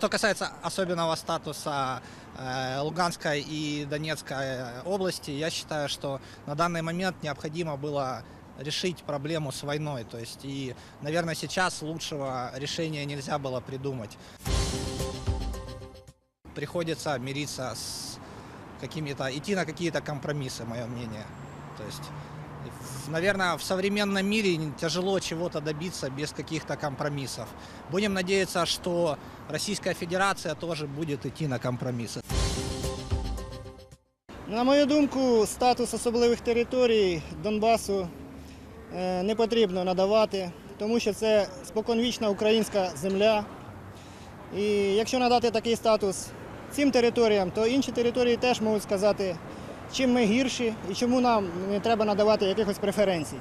Что касается особенного статуса э, Луганской и Донецкой э, области, я считаю, что на данный момент необходимо было решить проблему с войной. То есть и, наверное, сейчас лучшего решения нельзя было придумать. Приходится мириться с какими-то, идти на какие-то компромиссы, мое мнение. То есть, наверное, в современном мире тяжело чего-то добиться без каких-то компромиссов. Будем надеяться, что Российская Федерация тоже будет идти на компромиссы. На мою думку, статус особливих територій Донбасу е, не потрібно надавати, тому що це споконвічна українська земля. І якщо надати такий статус цим територіям, то інші території теж можуть сказати, чим ми гірші і чому нам не треба надавати якихось преференцій.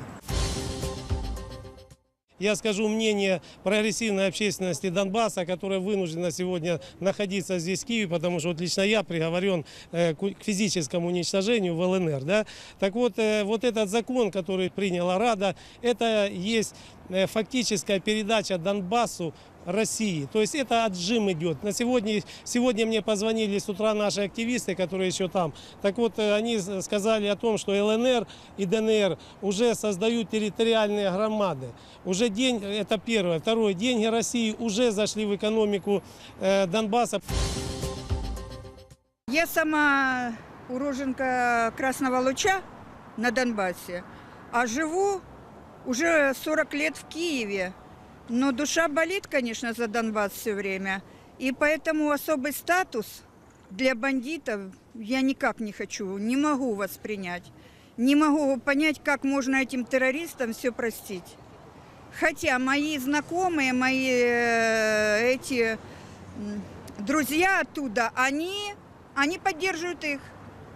Я скажу мнение прогрессивной общественности Донбасса, которая вынуждена сегодня находиться здесь, в Киеве, потому что вот лично я приговорен э, к к физическому уничтожению в ЛНР. Да? Так вот, э, вот этот закон, который приняла Рада, это есть э, фактическая передача Донбассу России. То есть это отжим идет. На сегодня, сегодня мне позвонили с утра наши активисты, которые еще там. Так вот, э, они сказали о том, что ЛНР и ДНР уже создают территориальные громады. Уже день, это первое. Второе, деньги России уже зашли в экономику э, Донбасса. Я сама уроженка Красного Луча на Донбассе, а живу уже 40 лет в Киеве. Но душа болит, конечно, за Донбасс все время. И поэтому особый статус для бандитов я никак не хочу, не могу воспринять. Не могу понять, как можно этим террористам все простить. Хотя мои знакомые, мои э, эти друзья оттуда, они, они поддерживают их.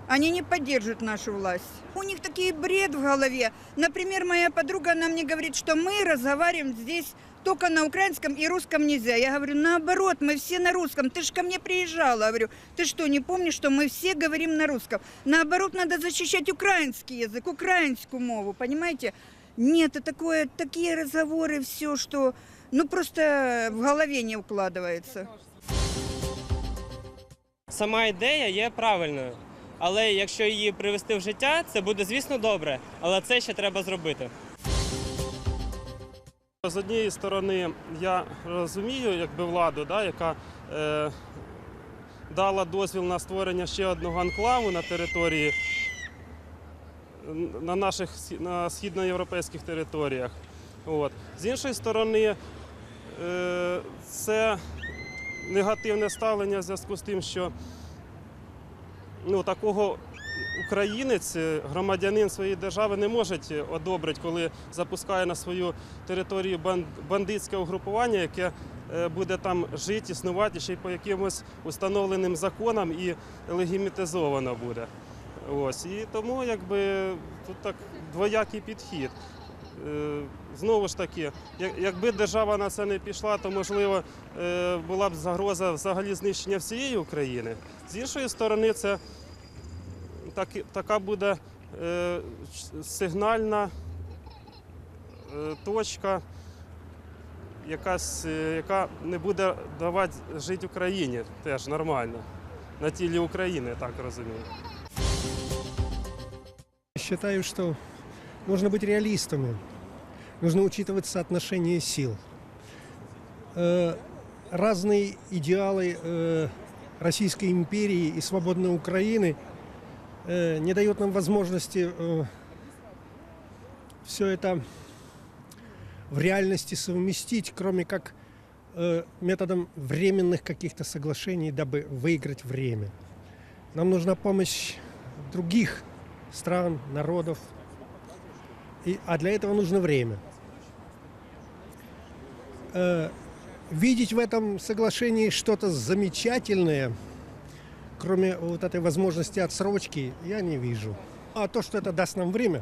Они не поддерживают нашу власть. У них такие бред в голове. Например, моя подруга, она мне говорит, что мы разговариваем здесь только на украинском и русском нельзя. Я говорю, наоборот, мы все на русском. Ты же ко мне приезжала. Говорю, ты что, не помнишь, что мы все говорим на русском? Наоборот, надо защищать украинский язык, украинскую мову, понимаете? Нет, это такое, такие разговоры, все, что ну просто в голове не укладывается. Сама ідея є правильною, але якщо її привести в життя, це буде, звісно, добре, але це ще треба зробити. З однієї сторони, я розумію, якби владу, да, яка е, дала дозвіл на створення ще одного анклаву на території на наших на східноєвропейських територіях. От. З іншої сторони, е, це негативне ставлення в зв'язку з тим, що ну, такого українець, е, громадянин своєї держави не може одобрити, коли запускає на свою територію бандитське угрупування, яке е, буде там жити, існувати ще й по якимось установленим законам і легімітизовано буде. Ось. І тому якби тут так двоякий підхід. Е, Знову ж таки, як- якби держава на це не пішла, то можливо е, була б загроза взагалі знищення всієї України. З іншої сторони, це так, така буде е, ч- сигнальна е, точка, якась, е, яка не буде давати жити Україні теж нормально. На тілі України, так розумію. Считаю, что нужно быть реалистами. Нужно учитывать соотношение сил. Э, Разные идеалы э, Российской империи и свободной Украины э, не дают нам возможности все это в реальности совместить, кроме как э, методом временных каких-то соглашений, дабы выиграть время. Нам нужна помощь других стран, народов. И, а для этого нужно время. Э, видеть в этом соглашении что-то замечательное, кроме вот этой возможности отсрочки, я не вижу. А то, что это даст нам время,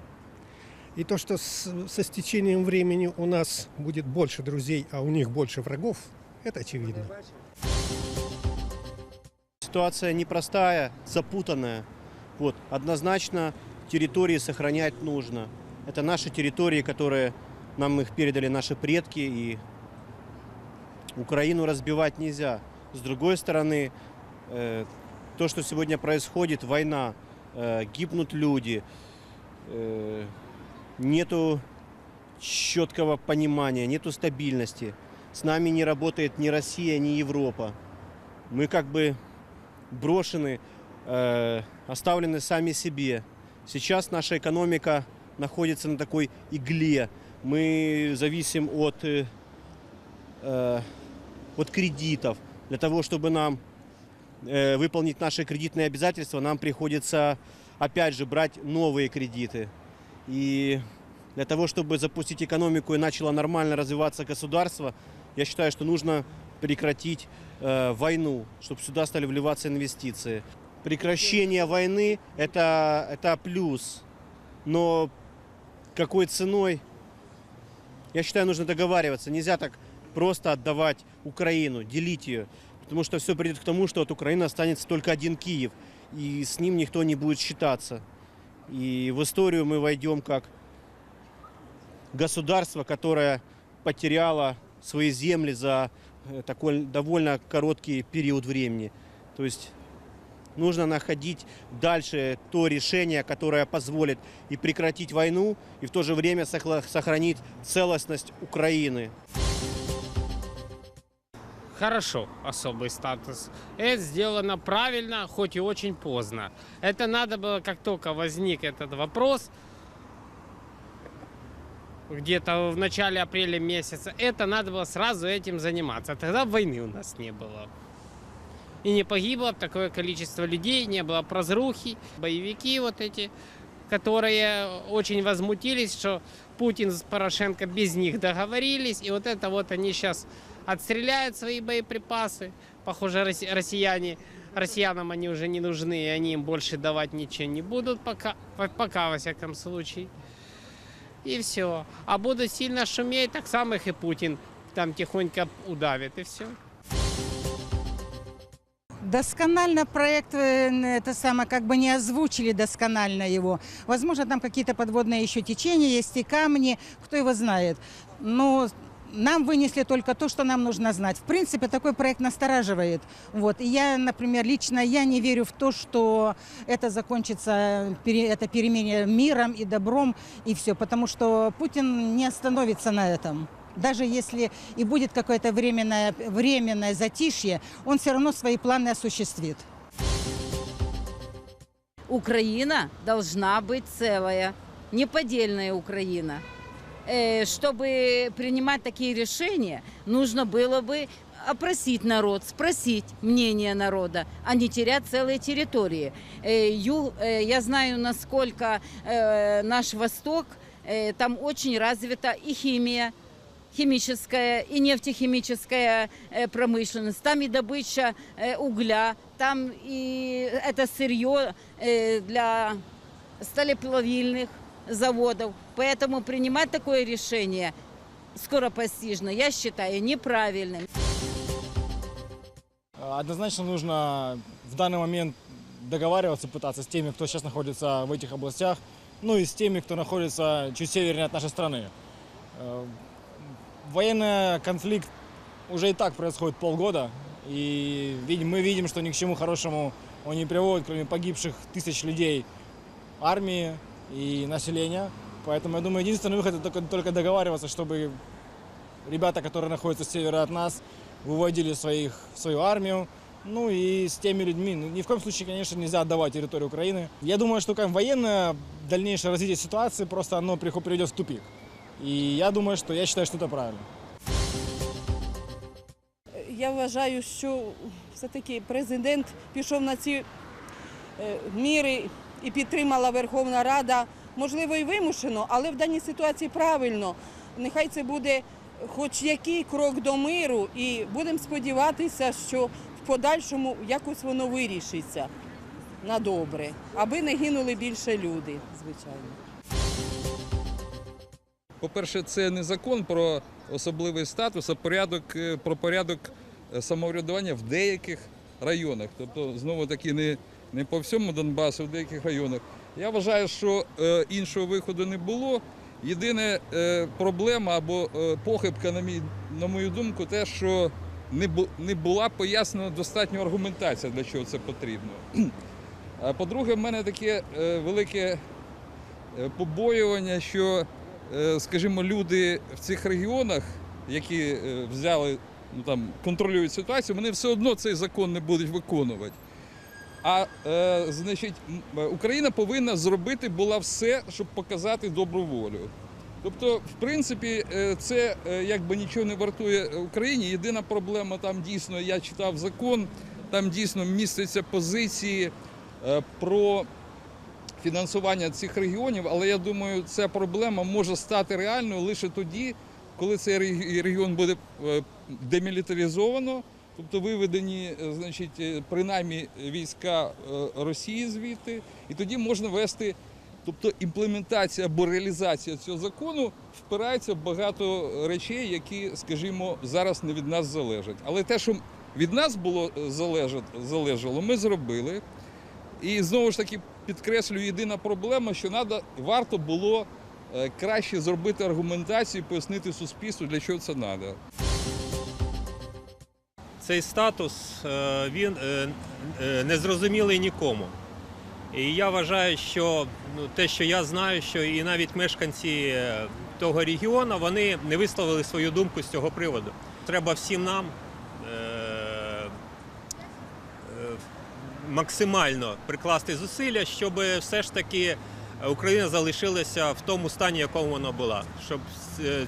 и то, что с- со стечением времени у нас будет больше друзей, а у них больше врагов, это очевидно. Ситуация непростая, запутанная. Вот, однозначно территории сохранять нужно. Это наши территории, которые нам их передали наши предки, и Украину разбивать нельзя. С другой стороны, э, то, что сегодня происходит, война, э, гибнут люди, э, нету четкого понимания, нету стабильности. С нами не работает ни Россия, ни Европа. Мы как бы брошены, э, оставлены сами себе. Сейчас наша экономика находится на такой игле. Мы зависим от, э, э, от кредитов. Для того, чтобы нам э, выполнить наши кредитные обязательства, нам приходится опять же брать новые кредиты. И для того, чтобы запустить экономику и начало нормально развиваться государство, я считаю, что нужно прекратить э, войну, чтобы сюда стали вливаться инвестиции. Прекращение войны это, это плюс, но какой ценой? Я считаю, нужно договариваться. Нельзя так просто отдавать Украину, делить ее. Потому что все придет к тому, что от Украины останется только один Киев. И с ним никто не будет считаться. И в историю мы войдем как государство, которое потеряло свои земли за э, такой довольно короткий период времени. То есть нужно находить дальше то решение, которое позволит и прекратить войну, и в то же время сохранить целостность Украины. Хорошо, особый статус. Это сделано правильно, хоть и очень поздно. Это надо было, как только возник этот вопрос, где-то в начале апреля месяца, это надо было сразу этим заниматься. Тогда войны у нас не было. И не погибло такое количество людей, не было прозрухи. Боевики вот эти, которые очень возмутились, что Путин с Порошенко без них договорились. И вот это вот они сейчас отстреляют свои боеприпасы. Похоже, росси- россияне, россиянам они уже не нужны, и они им больше давать ничего не будут пока, по- пока во всяком случае. И все. А будут сильно шуметь, так само их и Путин там тихонько удавит, и все. Досконально проект, э, это самое, как бы не озвучили досконально его. Возможно, там какие-то подводные еще течения есть и камни, кто его знает. Но нам вынесли только то, что нам нужно знать. В принципе, такой проект настораживает. Вот. И я, например, лично я не верю в то, что это закончится, это перемирие миром и добром, и все. Потому что Путин не остановится на этом. Даже если и будет какое-то временное, временное затишье, он все равно свои планы осуществит. Украина должна быть целая, неподдельная Украина. Э, Чтобы принимать такие решения, нужно было бы опросить народ, спросить мнение народа, а не терять целые территории. Э, ю- э, Я знаю, насколько э, наш Восток, э, там очень развита и химия, химическая и нефтехимическая э, промышленность, там и добыча э, угля, там и это сырье э, для сталеплавильных заводов. Поэтому принимать такое решение скоропостижно, я считаю, неправильным. Однозначно нужно в данный момент договариваться, пытаться с теми, кто сейчас находится в этих областях, ну и с теми, кто находится чуть севернее от нашей страны. Э, Военный конфликт уже и так происходит полгода, и мы видим, что ни к чему хорошему он не приводит, кроме погибших тысяч людей, армии и населения. Поэтому я думаю, единственный выход это только, только договариваться, чтобы ребята, которые находятся с севера от нас, выводили своих, свою армию, ну и с теми людьми. Ну, ни в коем случае, конечно, нельзя отдавать территорию Украины. Я думаю, что как военное дальнейшее развитие ситуации просто оно прихо- приведет в тупик. И я думаю, что я считаю, что это правильно. Я вважаю, що все-таки президент пішов на ці е, міри і підтримала Верховна Рада. Можливо, і вимушено, але в даній ситуації правильно. Нехай це буде хоч який крок до миру, і будемо сподіватися, що в подальшому якось воно вирішиться на добре, аби не гинули більше люди, звичайно. По-перше, це не закон про особливий статус, а порядок, е, про порядок е, самоврядування в деяких районах. Тобто, знову таки, не, не по всьому Донбасу, в деяких районах. Я вважаю, що е, іншого виходу не було. Єдине е, проблема або е, похибка, на, мій, на мою думку, те, що не, бу, не була пояснена достатньо аргументація, для чого це потрібно. А по-друге, в мене таке велике побоювання, що, скажімо, люди в цих регіонах, які взяли, ну там контролюють ситуацію, вони все одно цей закон не будуть виконувати. А е, значить, е, Україна повинна зробити була все, щоб показати добру волю. Тобто, в принципі, е, це е, якби нічого не вартує Україні. Єдина проблема там дійсно, я читав закон, там дійсно містяться позиції про фінансування цих регіонів, але я думаю, ця проблема може стати реальною лише тоді, коли цей регіон буде демілітаризовано, тобто виведені, е, значить, е, принаймні війська е, Росії звідти, і тоді можна вести. Тобто імплементація або реалізація цього закону впирається в багато речей, які, скажімо, зараз не від нас залежать. Але те, що від нас було залежать, залежало, ми зробили. І знову ж таки підкреслюю, єдина проблема, що надо, варто було краще зробити аргументацію, пояснити суспільству, для чого це треба. Цей статус е, він е, е, незрозумілий нікому. І я вважаю, що ну, те, що я знаю, що і навіть мешканці того регіону вони не висловили свою думку з цього приводу. Треба всім нам е, е, максимально прикласти зусилля, щоб все ж таки Україна залишилася в тому стані, якому вона була, щоб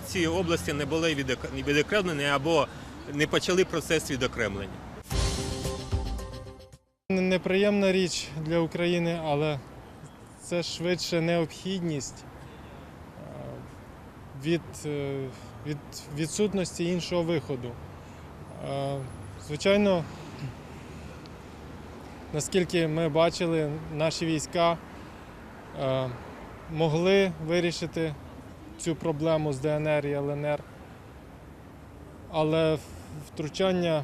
ці області не були відок- відокремлені або не почали процес відокремлення. Неприємна річ для України, але це швидше необхідність е, від, е, від відсутності іншого виходу. Е, Звичайно, наскільки ми бачили, наші війська могли вирішити цю проблему з ДНР і ЛНР, але втручання е,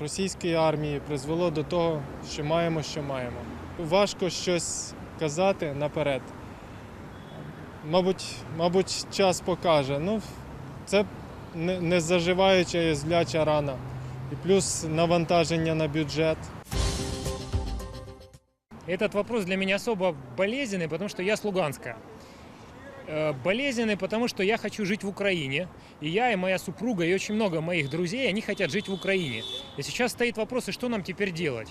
російської армії призвело до того, що маємо, що маємо. Важко щось казати наперед. Мабуть, мабуть, час покаже. Ну, це не, заживаюча і зляча рана. І плюс навантаження на бюджет. Этот вопрос для меня особо болезненный, потому что я с Луганска. Э, Болезненный, потому что я хочу жить в Украине. И я, и моя супруга, и очень много моих друзей, они хотят жить в Украине. И сейчас стоит вопрос, и что нам теперь делать?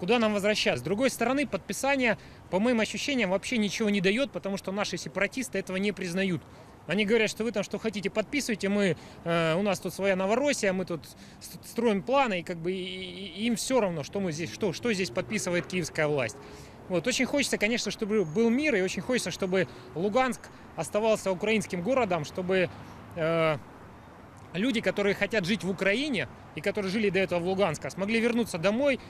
Куда нам возвращаться? С другой стороны, подписание, по моим ощущениям, вообще ничего не дает, потому что наши сепаратисты этого не признают. Они говорят, что вы там что хотите подписывайте, мы, э, у нас тут своя Новороссия, мы тут строим планы, и как бы и- и- им все равно, что мы здесь, что, что здесь подписывает киевская власть. Вот, очень хочется, конечно, чтобы был мир, и очень хочется, чтобы Луганск оставался украинским городом, чтобы э, люди, которые хотят жить в Украине и которые жили до этого в Луганске, смогли вернуться домой,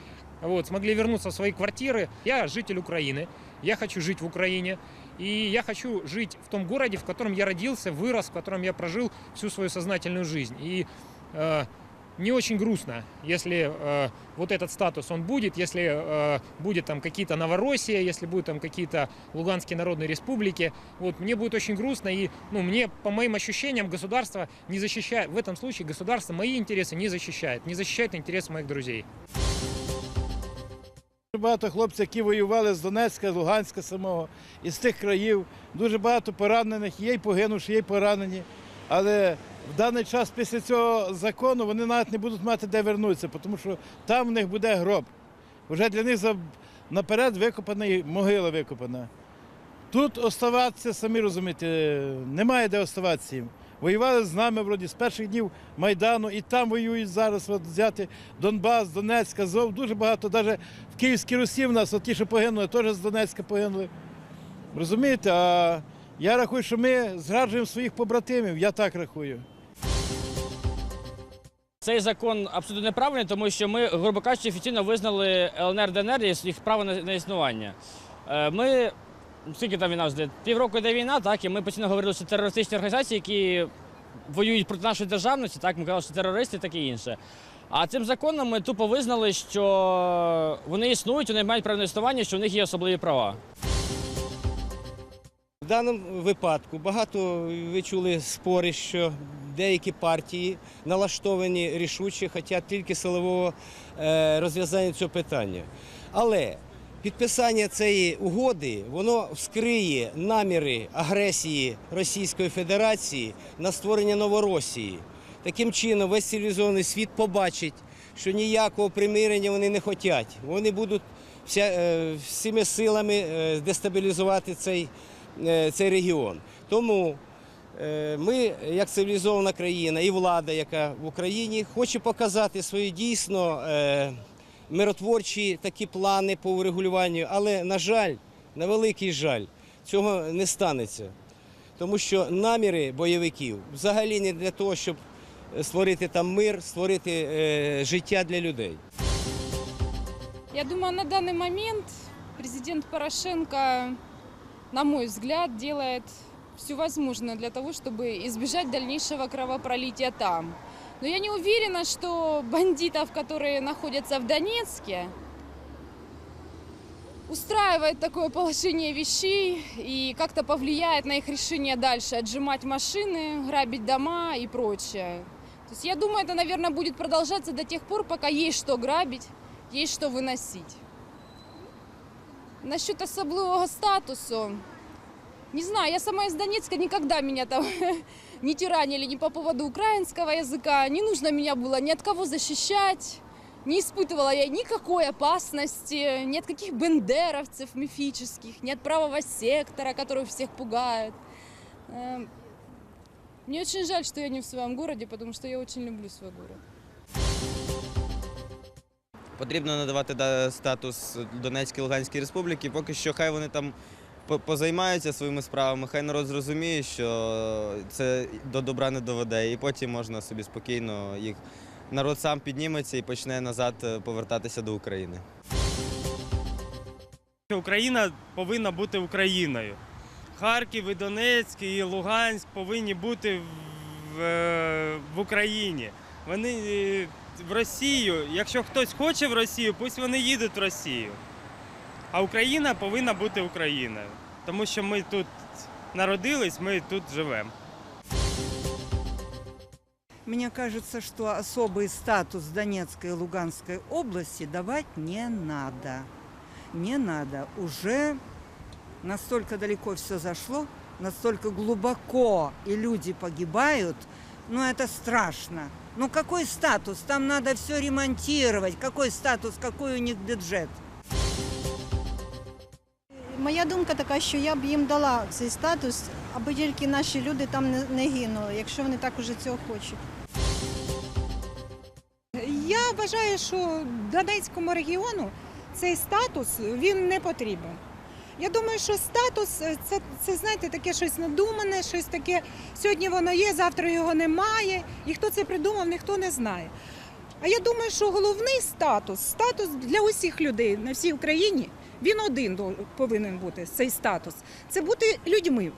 вот, смогли вернуться в свои квартиры. Я житель Украины, я хочу жить в Украине, и я хочу жить в том городе, в котором я родился, вырос, в котором я прожил всю свою сознательную жизнь. И э, не очень грустно, если э, вот этот статус он будет, если э, будет там какие-то Новороссия, если будут там какие-то Луганские народные республики. Вот мне будет очень грустно, и ну, мне, по моим ощущениям, государство не защищает, в этом случае государство мои интересы не защищает, не защищает интересы моих друзей. Дуже багато хлопців, які воювали з Донецька, з Луганська самого, із тих країв. Дуже багато поранених, є й погинувши, є й поранені. Але в даний час після цього закону вони навіть не будуть мати де вернутися, тому що там в них буде гроб. Вже для них наперед викопана і могила викопана. Тут оставатися, самі розумієте, немає де оставатися їм. Воювали з нами вроді з перших днів Майдану, і там воюють зараз. От взяти Донбас, Донецьк, Азов, дуже багато. Навіть в Київській Русі в нас от ті, що загинули, теж з Донецька загинули. Розумієте? А я рахую, що ми зраджуємо своїх побратимів. Я так рахую. Цей закон абсолютно неправильний, тому що ми, грубо кажучи, офіційно визнали ЛНР ДНР і їх право на, існування. Е, Ми, скільки там війна вже? Півроку йде війна, так, і ми постійно говорили, що терористичні організації, які воюють проти нашої державності, так, ми казали, що терористи так і інше. А цим законом ми тупо визнали, що вони існують, вони мають право на існування, що в них є особливі права. В даному випадку багато ви чули спори, що деякі партії налаштовані рішуче, хочуть тільки силового е, розв'язання цього питання. Але підписання цієї угоди воно вскриє наміри агресії Російської Федерації на створення Новоросії. Таким чином, весь цивілізований світ побачить, що ніякого примирення вони не хочуть. Вони будуть вся, е, всіми силами е, дестабілізувати цей, цей регіон. Тому ми, як цивілізована країна, і влада, яка в Україні, хоче показати свої дійсно е, миротворчі такі плани по урегулюванню, але, на жаль, на великий жаль, цього не станеться. Тому що наміри бойовиків взагалі не для того, щоб створити там мир, створити е, життя для людей. Я думаю, на данный момент президент Порошенко, на мой взгляд, делает все возможное для того, чтобы избежать дальнейшего кровопролития там. Но я не уверена, что бандитов, которые находятся в Донецке, устраивает такое положение вещей и как-то повлияет на их решение дальше отжимать машины, грабить дома и прочее. То есть я думаю, это, наверное, будет продолжаться до тех пор, пока есть что грабить, есть что выносить. Насчет особливого статусу, не знаю, я сама из Донецка, никогда меня там не тиранили ни по поводу украинского языка, не нужно меня было ни от кого защищать, не испытывала я никакой опасности, ни от каких бендеровцев мифических, ни от правого сектора, который всех пугает. Эм, Мне очень жаль, что я не в своем городе, потому что я очень люблю свой город. Потрібно надавати да- статус Донецькій Луганській Республіки. Поки що хай вони там по- позаймаються своїми справами, хай народ зрозуміє, що це до добра не доведе, і потім можна собі спокійно їх. Народ сам підніметься і почне назад е, повертатися до України. Україна повинна бути Україною. Харків, і Донецьк, і Луганськ повинні бути в, е, в Україні. Вони е, в Росію. Якщо хтось хоче в Росію, пусть вони їдуть в Росію. А Україна повинна бути Україною. Тому що ми тут народились, ми тут живемо. Мне кажется, что особый статус Донецкой и Луганской области давать не надо. Не надо. Уже настолько далеко все зашло, настолько глубоко, и люди погибают, ну это страшно. Ну какой статус? Там надо все ремонтировать. Какой статус, какой у них бюджет? Моя думка така, що я б їм дала цей статус, аби тільки наші люди там не, гинули, якщо вони так уже цього хочуть. Я вважаю, що Донецькому регіону цей статус він не потрібен. Я думаю, що статус е, це, це знаєте, таке щось надумане, щось таке. Сьогодні воно є, завтра його немає. І хто це придумав, ніхто не знає. А я думаю, що головний статус, статус для усіх людей на всій Україні, він один до- повинен бути цей статус. Це бути людьми.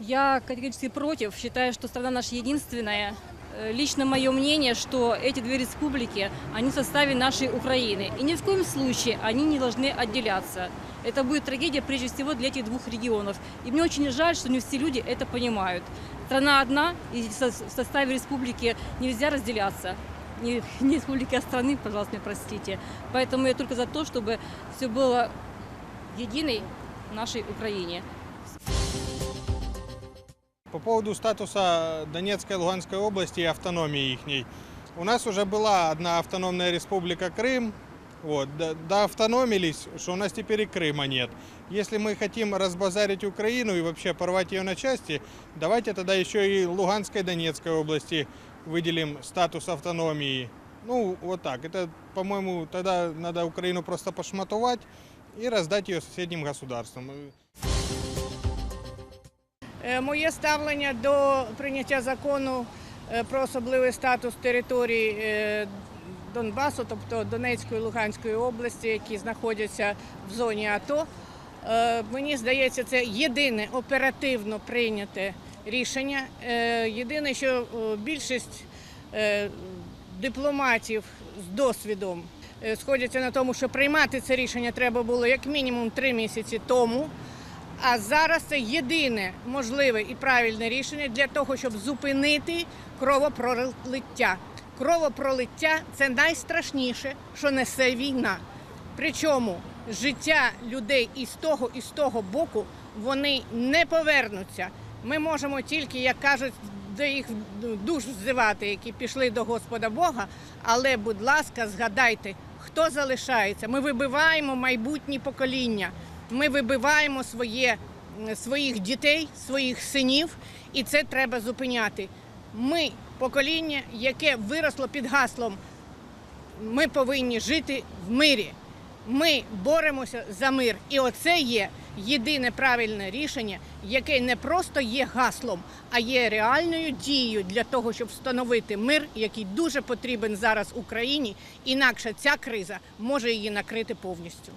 Я категорически против, считаю, что страна наша единственная. Э, Лично мое мнение, что эти две республики, они в составе нашей Украины. И ни в коем случае они не должны отделяться. Это будет трагедия прежде всего для этих двух регионов. И мне очень жаль, что не все люди это понимают. Страна одна, и со- в составе республики нельзя разделяться. Не, не республики, а страны, пожалуйста, меня простите. Поэтому я только за то, чтобы все было единой нашей Украине. По поводу статуса Донецкой и Луганской области и автономии их. У нас уже была одна автономная республика Крым. Вот, да, доавтономились, что у нас теперь и Крыма нет. Если мы хотим разбазарить Украину и вообще порвать ее на части, давайте тогда еще и Луганской и Донецкой области выделим статус автономии. Ну, вот так. Это, по-моему, тогда надо Украину просто пошматовать и раздать ее соседним государствам. Е, Моє ставлення до прийняття закону е, про особливий статус територій е, Донбасу, тобто Донецької і Луганської області, які знаходяться в зоні АТО. Е, Мені здається, це єдине оперативно прийняте рішення. Е, Єдине, що е, більшість дипломатів з досвідом сходяться на тому, що приймати це рішення треба було як мінімум три місяці тому. А зараз це єдине можливе і правильне рішення для того, щоб зупинити кровопролиття. Кровопролиття це найстрашніше, що несе війна. Причому життя людей із того, і з того боку вони не повернуться. Ми можемо тільки, як кажуть, до їх душ взивати, які пішли до Господа Бога. Але, будь ласка, згадайте, хто залишається. Ми вибиваємо майбутні покоління. Ми вибиваємо своє, своїх дітей, своїх синів, і це треба зупиняти. Ми покоління, яке виросло під гаслом ми повинні жити в мирі. Ми боремося за мир. І оце є єдине правильне рішення, яке не просто є гаслом, а є реальною дією для того, щоб встановити мир, який дуже потрібен зараз Україні. Інакше ця криза може її накрити повністю.